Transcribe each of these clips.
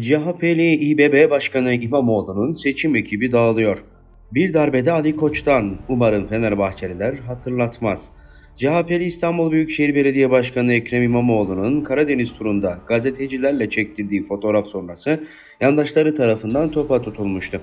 CHP'li İBB Başkanı İmamoğlu'nun seçim ekibi dağılıyor. Bir darbede Ali Koç'tan umarım Fenerbahçeliler hatırlatmaz. CHP'li İstanbul Büyükşehir Belediye Başkanı Ekrem İmamoğlu'nun Karadeniz turunda gazetecilerle çektirdiği fotoğraf sonrası yandaşları tarafından topa tutulmuştu.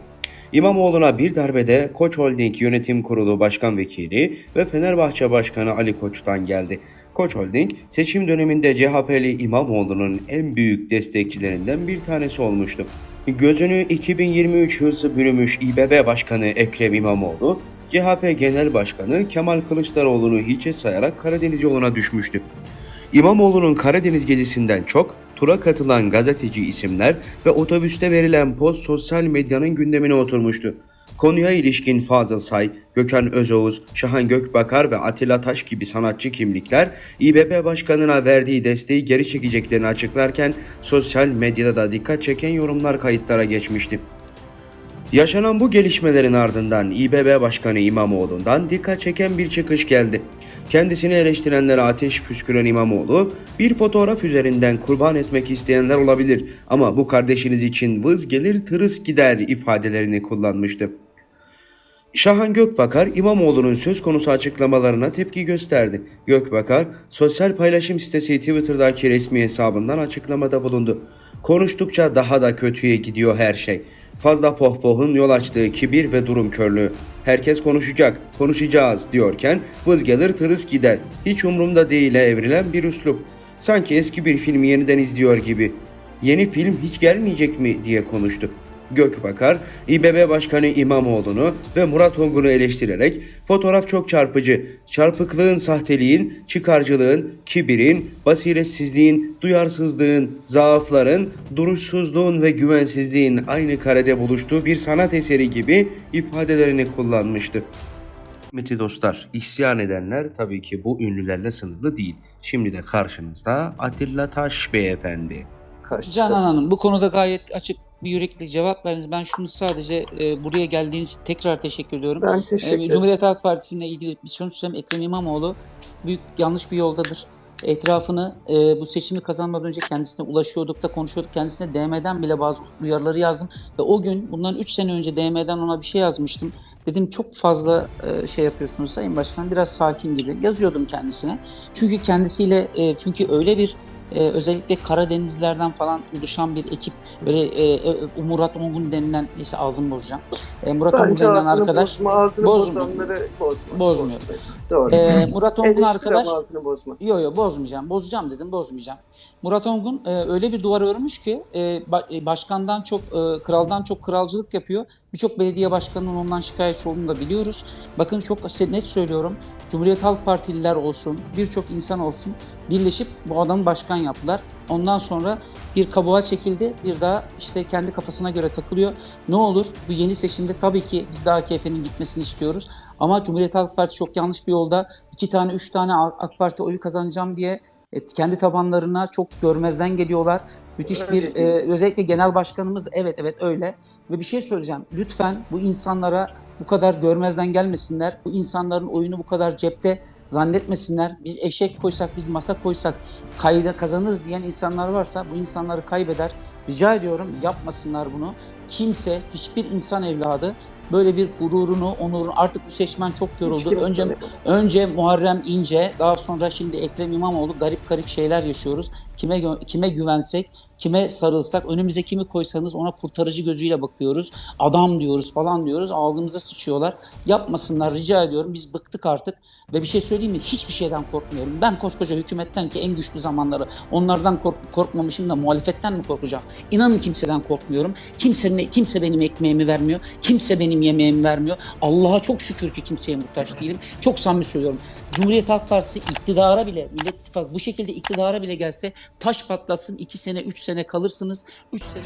İmamoğlu'na bir darbede Koç Holding Yönetim Kurulu Başkan Vekili ve Fenerbahçe Başkanı Ali Koç'tan geldi. Koç Holding seçim döneminde CHP'li İmamoğlu'nun en büyük destekçilerinden bir tanesi olmuştu. Gözünü 2023 hırsı bürümüş İBB Başkanı Ekrem İmamoğlu, CHP Genel Başkanı Kemal Kılıçdaroğlu'nu hiçe sayarak Karadeniz yoluna düşmüştü. İmamoğlu'nun Karadeniz gezisinden çok tura katılan gazeteci isimler ve otobüste verilen poz sosyal medyanın gündemine oturmuştu. Konuya ilişkin Fazıl Say, Gökhan Özoğuz, Şahan Gökbakar ve Atilla Taş gibi sanatçı kimlikler İBB Başkanı'na verdiği desteği geri çekeceklerini açıklarken sosyal medyada da dikkat çeken yorumlar kayıtlara geçmişti. Yaşanan bu gelişmelerin ardından İBB Başkanı İmamoğlu'ndan dikkat çeken bir çıkış geldi. Kendisini eleştirenlere ateş püsküren İmamoğlu, bir fotoğraf üzerinden kurban etmek isteyenler olabilir ama bu kardeşiniz için vız gelir tırıs gider ifadelerini kullanmıştı. Şahan Gökbakar İmamoğlu'nun söz konusu açıklamalarına tepki gösterdi. Gökbakar sosyal paylaşım sitesi Twitter'daki resmi hesabından açıklamada bulundu. Konuştukça daha da kötüye gidiyor her şey. Fazla pohpohun yol açtığı kibir ve durum körlüğü. Herkes konuşacak, konuşacağız diyorken vız gelir tırıs gider. Hiç umurumda değile evrilen bir üslup. Sanki eski bir filmi yeniden izliyor gibi. Yeni film hiç gelmeyecek mi diye konuştu. Gökbakar, İBB Başkanı İmamoğlu'nu ve Murat Ongun'u eleştirerek fotoğraf çok çarpıcı, çarpıklığın, sahteliğin, çıkarcılığın, kibirin, basiretsizliğin, duyarsızlığın, zaafların, duruşsuzluğun ve güvensizliğin aynı karede buluştuğu bir sanat eseri gibi ifadelerini kullanmıştı. Meti dostlar, isyan edenler tabii ki bu ünlülerle sınırlı değil. Şimdi de karşınızda Atilla Taş beyefendi. Canan Hanım bu konuda gayet açık bir yürekli cevap verdiniz. Ben şunu sadece e, buraya geldiğiniz için tekrar teşekkür ediyorum. Ben teşekkür ederim. Cumhuriyet Halk Partisi'ne ilgili bir şunu söyleyeyim. Ekrem İmamoğlu büyük yanlış bir yoldadır. Etrafını e, bu seçimi kazanmadan önce kendisine ulaşıyorduk da konuşuyorduk. Kendisine DM'den bile bazı uyarıları yazdım. Ve o gün bundan 3 sene önce DM'den ona bir şey yazmıştım. Dedim çok fazla e, şey yapıyorsunuz Sayın Başkan biraz sakin gibi yazıyordum kendisine. Çünkü kendisiyle e, çünkü öyle bir e, özellikle Karadenizlerden falan oluşan bir ekip böyle e, e, Murat Ongun denilen neyse ağzımı bozacağım. E, Murat Ongun denilen ağzını arkadaş bozma, bozmuyor. bozma. Bozmuyor. Doğru. e, Murat Ongun arkadaş bozma. Yo yo bozmayacağım. Bozacağım dedim bozmayacağım. Murat Ongun e, öyle bir duvar örmüş ki e, e, başkandan çok e, kraldan çok kralcılık yapıyor. Birçok belediye başkanının ondan şikayetçi olduğunu da biliyoruz. Bakın çok net söylüyorum. Cumhuriyet Halk Partililer olsun, birçok insan olsun birleşip bu adamı başkan yaptılar. Ondan sonra bir kabuğa çekildi. Bir daha işte kendi kafasına göre takılıyor. Ne olur bu yeni seçimde tabii ki biz de AKP'nin gitmesini istiyoruz. Ama Cumhuriyet Halk Partisi çok yanlış bir yolda. iki tane, üç tane AK Parti oyu kazanacağım diye e, kendi tabanlarına çok görmezden geliyorlar. Müthiş bir, e, özellikle genel başkanımız da evet evet öyle. Ve bir şey söyleyeceğim. Lütfen bu insanlara bu kadar görmezden gelmesinler. Bu insanların oyunu bu kadar cepte zannetmesinler. Biz eşek koysak, biz masa koysak kayda kazanırız diyen insanlar varsa bu insanları kaybeder. Rica ediyorum yapmasınlar bunu. Kimse, hiçbir insan evladı böyle bir gururunu, onurunu artık bu seçmen çok yoruldu. Önce önce Muharrem İnce, daha sonra şimdi Ekrem İmamoğlu garip garip şeyler yaşıyoruz. Kime kime güvensek, kime sarılsak, önümüze kimi koysanız ona kurtarıcı gözüyle bakıyoruz. Adam diyoruz falan diyoruz. Ağzımıza sıçıyorlar. Yapmasınlar rica ediyorum. Biz bıktık artık. Ve bir şey söyleyeyim mi? Hiçbir şeyden korkmuyorum. Ben koskoca hükümetten ki en güçlü zamanları onlardan kork- korkmamışım da muhalefetten mi korkacağım? İnanın kimseden korkmuyorum. Kimse, kimse benim ekmeğimi vermiyor. Kimse benim yemeğimi vermiyor. Allah'a çok şükür ki kimseye muhtaç değilim. Çok samimi söylüyorum. Cumhuriyet Halk Partisi iktidara bile, Millet İttifakı bu şekilde iktidara bile gelse taş patlasın iki sene, üç sene kalırsınız. Üç sene